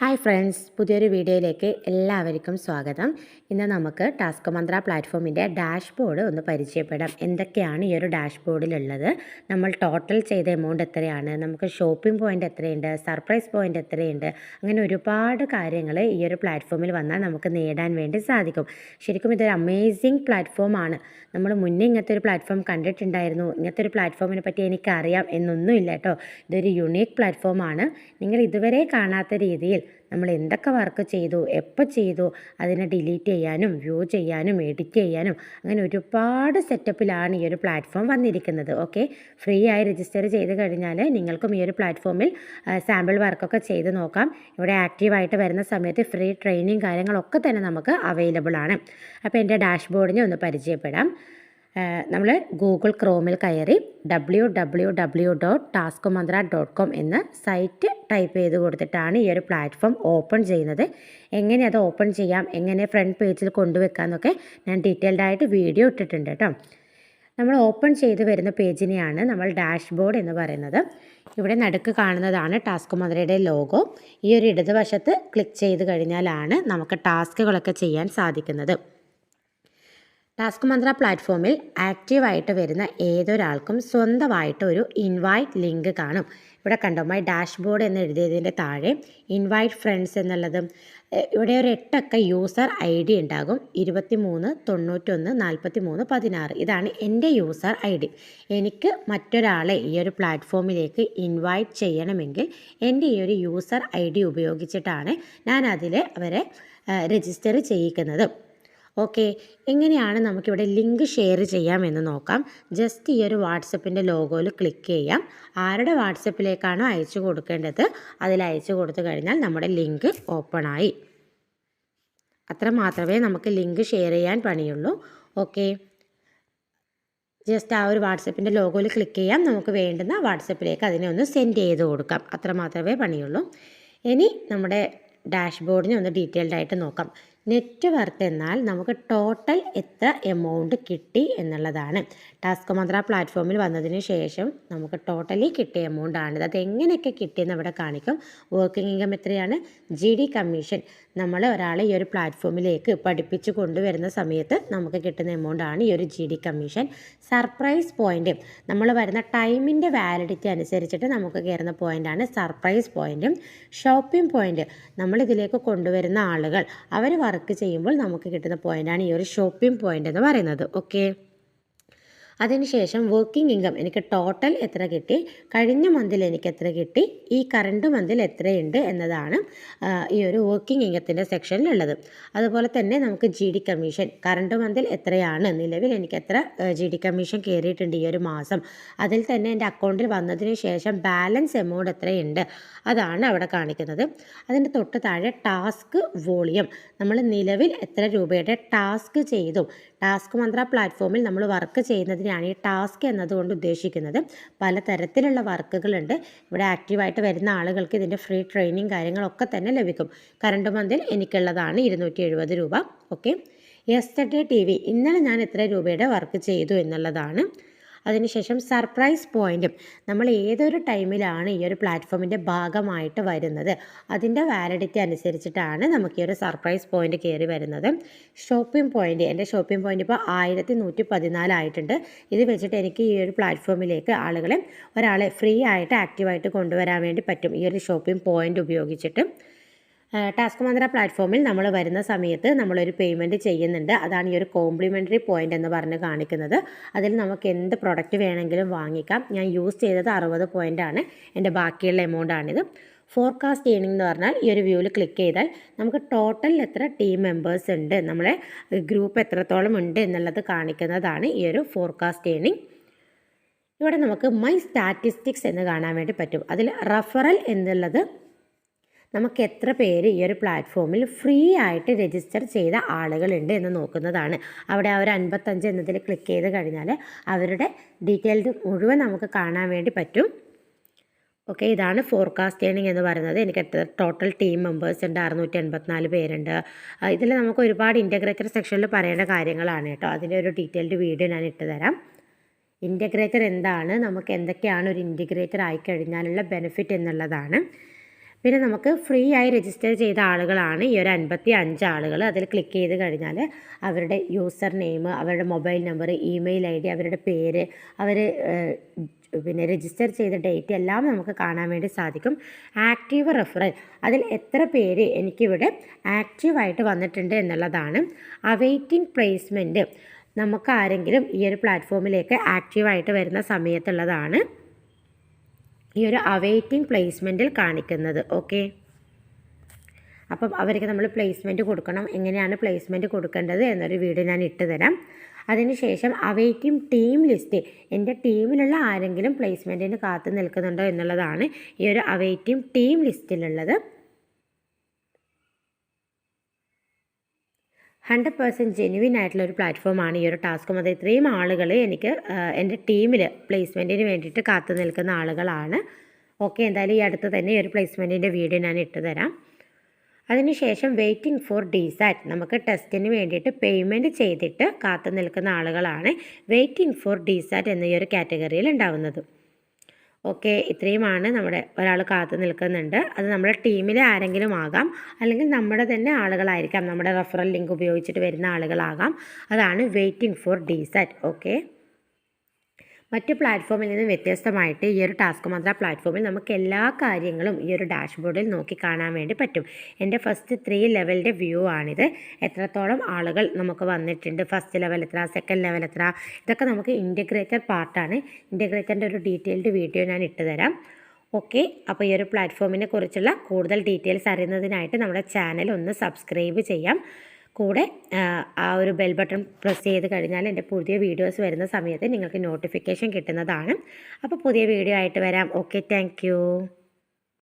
Hi friends പുതിയൊരു വീഡിയോയിലേക്ക് എല്ലാവർക്കും സ്വാഗതം. ഇന്ന് നമുക്ക് ടാസ്ക് മന്ത്ര പ്ലാറ്റ്ഫോമിന്റെ ഡാഷ് ബോർഡ് ഒന്ന് പരിചയപ്പെടാം. എന്തൊക്കെയാണ് ഈ ഒരു ഡാഷ് ബോർഡിലുള്ളത് നമ്മൾ ടോട്ടൽ ചെയ്ത എമൗണ്ട് എത്രയാണ്? നമുക്ക് ഷോപ്പിംഗ് പോയിന്റ് എത്രയുണ്ട്? സർപ്രൈസ് പോയിന്റ് എത്രയുണ്ട്? അങ്ങനെ ഒരുപാട് കാര്യങ്ങൾ ഈ ഒരു പ്ലാറ്റ്ഫോമിൽ വന്നാൽ നമുക്ക് നേടാൻ വേണ്ടി സാധിക്കും. ശരിക്കും ഇതൊരു അമേസിങ് പ്ലാറ്റ്ഫോമാണ് നമ്മൾ മുന്നേ ഇങ്ങനത്തെ ഒരു പ്ലാറ്റ്ഫോം കണ്ടിട്ടുണ്ടായിരുന്നു. ഇങ്ങനത്തെ ഒരു പ്ലാറ്റ്ഫോമിനെ പറ്റി എനിക്കറിയാം എന്നൊന്നുമില്ല കേട്ടോ. ഇതൊരു യുണീക്ക് പ്ലാറ്റ്ഫോമാണ് നിങ്ങൾ ഇതുവരെ കാണാത്ത രീതിയിൽ നമ്മൾ എന്തൊക്കെ വർക്ക് ചെയ്തു എപ്പോൾ ചെയ്തു അതിനെ ഡിലീറ്റ് ചെയ്യാനും വ്യൂ ചെയ്യാനും എഡിറ്റ് ചെയ്യാനും അങ്ങനെ ഒരുപാട് സെറ്റപ്പിലാണ് ഈ ഒരു പ്ലാറ്റ്ഫോം വന്നിരിക്കുന്നത്. ഓക്കെ ഫ്രീ ആയി രജിസ്റ്റർ ചെയ്ത് കഴിഞ്ഞാൽ നിങ്ങൾക്കും ഈ ഒരു പ്ലാറ്റ്ഫോമിൽ സാമ്പിൾ വർക്കൊക്കെ ചെയ്ത് നോക്കാം. ഇവിടെ ആക്റ്റീവായിട്ട് വരുന്ന സമയത്ത് ഫ്രീ ട്രെയിനിങ് കാര്യങ്ങളൊക്കെ തന്നെ നമുക്ക് അവൈലബിൾ ആണ്. അപ്പോൾ എന്റെ ഡാഷ്ബോർഡിനെ ഒന്ന് പരിചയപ്പെടാം. നമ്മൾ ഗൂഗിൾ ക്രോമിൽ കയറി W W W dot task mantra dot com എന്ന സൈറ്റ് ടൈപ്പ് ചെയ്ത് കൊടുത്തിട്ടാണ് ഈ ഒരു പ്ലാറ്റ്ഫോം ഓപ്പൺ ചെയ്യുന്നത്. എങ്ങനെ അത് ഓപ്പൺ ചെയ്യാം എങ്ങനെ ഫ്രണ്ട് പേജിൽ കൊണ്ടുവെക്കാമെന്നൊക്കെ ഞാൻ ഡീറ്റെയിൽഡ് ആയിട്ട് വീഡിയോ ഇട്ടിട്ടുണ്ട് കേട്ടോ. നമ്മൾ ഓപ്പൺ ചെയ്ത് വരുന്ന പേജിനെയാണ് നമ്മൾ ഡാഷ്ബോർഡ് എന്ന് പറയുന്നത്. ഇവിടെ നടുക്ക് കാണുന്നതാണ് ടാസ്ക് മന്ത്രയുടെ ലോഗോ ഈ ഒരു ഇടതുവശത്ത് ക്ലിക്ക് ചെയ്ത് കഴിഞ്ഞാലാണ് നമുക്ക് ടാസ്കുകളൊക്കെ ചെയ്യാൻ സാധിക്കുന്നത്. ടാസ്ക് മന്ത്ര പ്ലാറ്റ്ഫോമിൽ ആക്റ്റീവായിട്ട് വരുന്ന ഏതൊരാൾക്കും സ്വന്തമായിട്ട് ഒരു ഇൻവൈറ്റ് ലിങ്ക് കാണും. ഇവിടെ കണ്ടോ? മൈ ഡാഷ്ബോർഡ് എന്ന് എഴുതിയതിന്റെ താഴെ ഇൻവൈറ്റ് ഫ്രണ്ട്സ് എന്നുള്ളതും. ഇവിടെ ഒരു എട്ടൊക്കെ യൂസർ ഐ ഡി ഉണ്ടാകും. ഇരുപത്തി മൂന്ന് തൊണ്ണൂറ്റൊന്ന് നാൽപ്പത്തി മൂന്ന് പതിനാറ്. ഇതാണ് എന്റെ യൂസർ ഐ ഡി. എനിക്ക് മറ്റൊരാളെ ഈ ഒരു പ്ലാറ്റ്ഫോമിലേക്ക് ഇൻവൈറ്റ് ചെയ്യണമെങ്കിൽ എന്റെ ഈ ഒരു യൂസർ ഐ ഡി ഉപയോഗിച്ചിട്ടാണ് ഞാൻ അവരെ രജിസ്റ്റർ ചെയ്യിക്കുന്നത്. ഓക്കെ എങ്ങനെയാണ് നമുക്കിവിടെ ലിങ്ക് ഷെയർ ചെയ്യാമെന്ന് നോക്കാം. ജസ്റ്റ് ഈ ഒരു വാട്സപ്പിന്റെ ലോഗോയിൽ ക്ലിക്ക് ചെയ്യാം. ആരുടെ വാട്സപ്പിലേക്കാണോ അയച്ചു കൊടുക്കേണ്ടത് അതിൽ അയച്ചു കൊടുത്തു കഴിഞ്ഞാൽ നമ്മുടെ ലിങ്ക് ഓപ്പൺ ആയി അത്ര മാത്രമേ നമുക്ക് ലിങ്ക് ഷെയർ ചെയ്യാൻ പണിയുള്ളൂ. ഓക്കെ ജസ്റ്റ് ആ ഒരു വാട്സപ്പിന്റെ ലോഗോയിൽ ക്ലിക്ക് ചെയ്യാം. നമുക്ക് വേണ്ടുന്ന വാട്സപ്പിലേക്ക് അതിനെ ഒന്ന് സെൻഡ് ചെയ്ത് കൊടുക്കാം. അത്ര മാത്രമേ പണിയുള്ളൂ. ഇനി നമ്മുടെ ഡാഷ്ബോർഡിനെ ഒന്ന് ഡീറ്റെയിൽഡ് ആയിട്ട് നോക്കാം. നെറ്റ് വർത്ത് എന്നാൽ നമുക്ക് ടോട്ടൽ എത്ര എമൗണ്ട് കിട്ടി എന്നുള്ളതാണ്. ടാസ്ക് മന്ത്ര പ്ലാറ്റ്ഫോമിൽ വന്നതിന് ശേഷം നമുക്ക് ടോട്ടലി കിട്ടിയ എമൗണ്ട് ആണിത് അത് എങ്ങനെയൊക്കെ കിട്ടിയെന്ന് അവിടെ കാണിക്കും. വർക്കിംഗ് ഇൻകം എത്രയാണ്? ജി കമ്മീഷൻ നമ്മൾ ഒരാളെ ഈ ഒരു പ്ലാറ്റ്ഫോമിലേക്ക് പഠിപ്പിച്ച് കൊണ്ടുവരുന്ന സമയത്ത് നമുക്ക് കിട്ടുന്ന എമൗണ്ട് ആണ് ഈ ഒരു G D commission surprise point നമ്മൾ വരുന്ന ടൈമിന്റെ വാലിഡിറ്റി അനുസരിച്ചിട്ട് നമുക്ക് കയറുന്ന പോയിന്റാണ് സർപ്രൈസ് പോയിന്റും ഷോപ്പിംഗ് പോയിന്റ് നമ്മൾ ഇതിലേക്ക് കൊണ്ടുവരുന്ന ആളുകൾ അവർ വർക്ക് ചെയ്യുമ്പോൾ നമുക്ക് കിട്ടുന്ന പോയിന്റാണ് ഈ ഒരു ഷോപ്പിംഗ് പോയിന്റ് എന്ന് പറയുന്നത്. ഓക്കെ അതിനുശേഷം വർക്കിംഗ് ഇൻകം എനിക്ക് ടോട്ടൽ എത്ര കിട്ടി? കഴിഞ്ഞ മന്തിൽ എനിക്ക് എത്ര കിട്ടി? ഈ കറണ്ട് മന്തിൽ എത്രയുണ്ട് എന്നതാണ് ഈ ഒരു വർക്കിംഗ് ഇൻകത്തിന്റെ സെക്ഷനിലുള്ളത് അതുപോലെ തന്നെ നമുക്ക് ജി ഡി കമ്മീഷൻ കറണ്ട് മന്തിൽ എത്രയാണ്? നിലവിൽ എനിക്ക് എത്ര ജി ഡി കമ്മീഷൻ കയറിയിട്ടുണ്ട് ഈ ഒരു മാസം? അതിൽ തന്നെ എന്റെ അക്കൗണ്ടിൽ വന്നതിന് ശേഷം ബാലൻസ് എമൗണ്ട് എത്രയുണ്ട്? അതാണ് അവിടെ കാണിക്കുന്നത്. അതിന്റെ തൊട്ട് താഴെ ടാസ്ക് വോളിയം നമ്മൾ നിലവിൽ എത്ര രൂപയുടെ ടാസ്ക് ചെയ്തു? ടാസ്ക് മന്ത്ര പ്ലാറ്റ്ഫോമിൽ നമ്മൾ വർക്ക് ചെയ്യുന്നതിനാണ് ഈ ടാസ്ക് എന്നതുകൊണ്ട് ഉദ്ദേശിക്കുന്നത്. പലതരത്തിലുള്ള വർക്കുകളുണ്ട്. ഇവിടെ ആക്റ്റീവായിട്ട് വരുന്ന ആളുകൾക്ക് ഇതിന്റെ ഫ്രീ ട്രെയിനിങ് കാര്യങ്ങളൊക്കെ തന്നെ ലഭിക്കും. കറണ്ട് മന്തിൽ എനിക്കുള്ളതാണ് ഇരുന്നൂറ്റി രൂപ. ഓക്കെ. Yesterday T V. ഇന്നലെ ഞാൻ എത്ര രൂപയുടെ വർക്ക് ചെയ്തു എന്നുള്ളതാണ്. അതിനുശേഷം സർപ്രൈസ് പോയിന്റും നമ്മൾ ഏതൊരു ടൈമിലാണ് ഈ ഒരു പ്ലാറ്റ്ഫോമിന്റെ ഭാഗമായിട്ട് വരുന്നത്? അതിന്റെ വാലിഡിറ്റി അനുസരിച്ചിട്ടാണ് നമുക്ക് ഈ ഒരു സർപ്രൈസ് പോയിന്റ് കയറി വരുന്നത്. ഷോപ്പിംഗ് പോയിന്റ് എന്റെ ഷോപ്പിംഗ് പോയിന്റ് ഇപ്പോൾ ആയിരത്തി നൂറ്റി പതിനാലായിട്ടുണ്ട് ഇത് വെച്ചിട്ട് എനിക്ക് ഈ ഒരു പ്ലാറ്റ്ഫോമിലേക്ക് ആളുകളെ ഒരാളെ ഫ്രീ ആയിട്ട് ആക്റ്റീവായിട്ട് കൊണ്ടുവരാൻ വേണ്ടി പറ്റും ഈ ഒരു ഷോപ്പിംഗ് പോയിന്റ് ഉപയോഗിച്ചിട്ട്. ടാസ്ക് മന്ത്ര പ്ലാറ്റ്ഫോമിൽ നമ്മൾ വരുന്ന സമയത്ത് നമ്മളൊരു പേയ്മെന്റ് ചെയ്യുന്നുണ്ട്. അതാണ് ഈ ഒരു കോംപ്ലിമെന്ററി പോയിന്റ് എന്ന് പറഞ്ഞ് കാണിക്കുന്നത്. അതിൽ നമുക്ക് എന്ത് പ്രൊഡക്റ്റ് വേണമെങ്കിലും വാങ്ങിക്കാം. ഞാൻ യൂസ് ചെയ്തത് അറുപത് ആണ്. എന്റെ ബാക്കിയുള്ള എമൗണ്ടാണിത് ഫോർകാസ്റ്റ് ഏണിംഗ് എന്ന് പറഞ്ഞാൽ ഈ ഒരു വ്യൂവിൽ ക്ലിക്ക് ചെയ്താൽ നമുക്ക് ടോട്ടൽ എത്ര ടീം മെമ്പേഴ്സ് ഉണ്ട് നമ്മുടെ ഗ്രൂപ്പ് എത്രത്തോളം ഉണ്ട് എന്നുള്ളത് കാണിക്കുന്നതാണ് ഈ ഒരു ഫോർകാസ്റ്റ് ഏണിംഗ് ഇവിടെ നമുക്ക് മൈ സ്റ്റാറ്റിസ്റ്റിക്സ് എന്ന് കാണാൻ വേണ്ടി പറ്റും. അതിൽ റഫറൽ എന്നുള്ളത് നമുക്ക് എത്ര പേര് ഈ ഒരു പ്ലാറ്റ്ഫോമിൽ ഫ്രീ ആയിട്ട് രജിസ്റ്റർ ചെയ്ത ആളുകളുണ്ട് എന്ന് നോക്കുന്നതാണ്. അവിടെ അവർ അൻപത്തഞ്ച് എന്നതിൽ ക്ലിക്ക് ചെയ്ത് കഴിഞ്ഞാൽ അവരുടെ ഡീറ്റെയിൽസ് മുഴുവൻ നമുക്ക് കാണാൻ വേണ്ടി പറ്റും. ഓക്കെ ഇതാണ് ഫോർകാസ്റ്റ് ഏണിംഗ് എന്ന് പറയുന്നത്. എനിക്ക് എത്ര ടോട്ടൽ ടീം മെമ്പേഴ്സ് ഉണ്ട് അറുന്നൂറ്റി എൺപത്തിനാല് പേരുണ്ട്. ഇതിൽ നമുക്ക് ഒരുപാട് ഇന്റഗ്രേറ്റർ സെക്ഷനിൽ പറയേണ്ട കാര്യങ്ങളാണ് കേട്ടോ. അതിന്റെ ഒരു ഡീറ്റെയിൽഡ് വീഡിയോ ഞാൻ ഇട്ട് തരാം. ഇന്റഗ്രേറ്റർ എന്താണ്? നമുക്ക് എന്തൊക്കെയാണ് ഒരു ഇന്റഗ്രേറ്റർ ആയിക്കഴിഞ്ഞാലുള്ള ബെനിഫിറ്റ് എന്നുള്ളതാണ്. പിന്നെ നമുക്ക് ഫ്രീ ആയി രജിസ്റ്റർ ചെയ്ത ആളുകളാണ് ഈ ഒരു അൻപത്തി അഞ്ച് ആളുകൾ അതിൽ ക്ലിക്ക് ചെയ്ത് കഴിഞ്ഞാൽ അവരുടെ യൂസർ നെയിം അവരുടെ mobile number email I D അവരുടെ പേര് അവർ പിന്നെ രജിസ്റ്റർ ചെയ്ത ഡേറ്റ് എല്ലാം നമുക്ക് കാണാൻ വേണ്ടി സാധിക്കും. ആക്റ്റീവ് റെഫറൽ അതിൽ എത്ര പേര് എനിക്കിവിടെ ആക്റ്റീവായിട്ട് വന്നിട്ടുണ്ട് എന്നുള്ളതാണ്. അവൈറ്റിംഗ് പ്ലേസ്മെന്റ് നമുക്ക് ആരെങ്കിലും ഈ ഒരു പ്ലാറ്റ്ഫോമിലേക്ക് ആക്റ്റീവായിട്ട് വരുന്ന സമയത്തുള്ളതാണ്. ഈ ഒരു അവൈറ്റിംഗ് പ്ലേസ്മെന്റിൽ കാണിക്കുന്നത്. ഓക്കെ അപ്പം അവർക്ക് നമ്മൾ പ്ലേസ്മെന്റ് കൊടുക്കണം. എങ്ങനെയാണ് പ്ലേസ്മെന്റ് കൊടുക്കേണ്ടത് എന്നൊരു വീഡിയോ ഞാൻ ഇട്ട് തരാം. അതിനുശേഷം അവൈറ്റിംഗ് ടീം ലിസ്റ്റ് എന്റെ ടീമിലുള്ള ആരെങ്കിലും പ്ലേസ്മെന്റിന് കാത്തു നിൽക്കുന്നുണ്ടോ എന്നുള്ളതാണ് ഈ ഒരു അവൈറ്റിംഗ് ടീം ലിസ്റ്റിലുള്ളത് ഹൺഡ്രഡ് പേഴ്സന്റ് ജെനുവിൻ ആയിട്ടുള്ള ഒരു പ്ലാറ്റ്ഫോമാണ് ഈ ഒരു ടാസ്കും അത് ഇത്രയും ആളുകൾ എനിക്ക് എന്റെ ടീമിൽ പ്ലേസ്മെന്റിന് വേണ്ടിയിട്ട് കാത്തു നിൽക്കുന്ന ആളുകളാണ്. ഓക്കെ എന്തായാലും ഈ അടുത്ത് തന്നെ ഈ ഒരു പ്ലേസ്മെന്റിന്റെ വീഡിയോ ഞാൻ ഇട്ട് തരാം. അതിനുശേഷം വെയിറ്റിംഗ് ഫോർ ഡിസാറ്റ് നമുക്ക് ടെസ്റ്റിന് വേണ്ടിയിട്ട് പേയ്മെന്റ് ചെയ്തിട്ട് കാത്തു നിൽക്കുന്ന ആളുകളാണ് വെയിറ്റിംഗ് ഫോർ ഡിസാറ്റ് എന്ന ഈ ഒരു കാറ്റഗറിയിൽ ഉണ്ടാവുന്നത്. ഓക്കെ ഇത്രയുമാണ് നമ്മുടെ ഒരാൾ കാത്തു നിൽക്കുന്നുണ്ട്. അത് നമ്മുടെ ടീമിലെ ആരെങ്കിലും ആകാം അല്ലെങ്കിൽ നമ്മുടെ തന്നെ ആളുകളായിരിക്കാം. നമ്മുടെ റെഫറൽ ലിങ്ക് ഉപയോഗിച്ചിട്ട് വരുന്ന ആളുകളാകാം. അതാണ് വെയിറ്റിംഗ് ഫോർ ഡീസറ്റ് ഓക്കെ. മറ്റ് പ്ലാറ്റ്ഫോമിൽ നിന്ന് വ്യത്യസ്തമായിട്ട് ഈ ഒരു ടാസ്ക് മന്ത്ര പ്ലാറ്റ്ഫോമിൽ നമുക്ക് എല്ലാ കാര്യങ്ങളും ഈ ഒരു ഡാഷ്ബോർഡിൽ നോക്കി കാണാൻ വേണ്ടി പറ്റും. എന്റെ ഫസ്റ്റ് ത്രീ ലെവലിന്റെ വ്യൂ ആണിത്. എത്രത്തോളം ആളുകൾ നമുക്ക് വന്നിട്ടുണ്ട്? ഫസ്റ്റ് ലെവൽ എത്ര? സെക്കൻഡ് ലെവൽ എത്ര? ഇതൊക്കെ നമുക്ക് ഇന്റഗ്രേറ്റർ പാർട്ടാണ് ഇന്റഗ്രേറ്ററിന്റെ ഒരു ഡീറ്റെയിൽഡ് വീഡിയോ ഞാൻ ഇട്ട് തരാം. ഓക്കെ അപ്പോൾ ഈ ഒരു പ്ലാറ്റ്ഫോമിനെ കുറിച്ചുള്ള കൂടുതൽ ഡീറ്റെയിൽസ് അറിയുന്നതിനായിട്ട് നമ്മുടെ ചാനൽ ഒന്ന് സബ്സ്ക്രൈബ് ചെയ്യാം. കൂടെ ആ ഒരു ബെൽ ബട്ടൺ പ്രസ് ചെയ്ത് കഴിഞ്ഞാൽ എന്റെ പുതിയ വീഡിയോസ് വരുന്ന സമയത്ത് നിങ്ങൾക്ക് നോട്ടിഫിക്കേഷൻ കിട്ടുന്നതാണ്. അപ്പോൾ പുതിയ വീഡിയോ ആയിട്ട് വരാം. Okay thank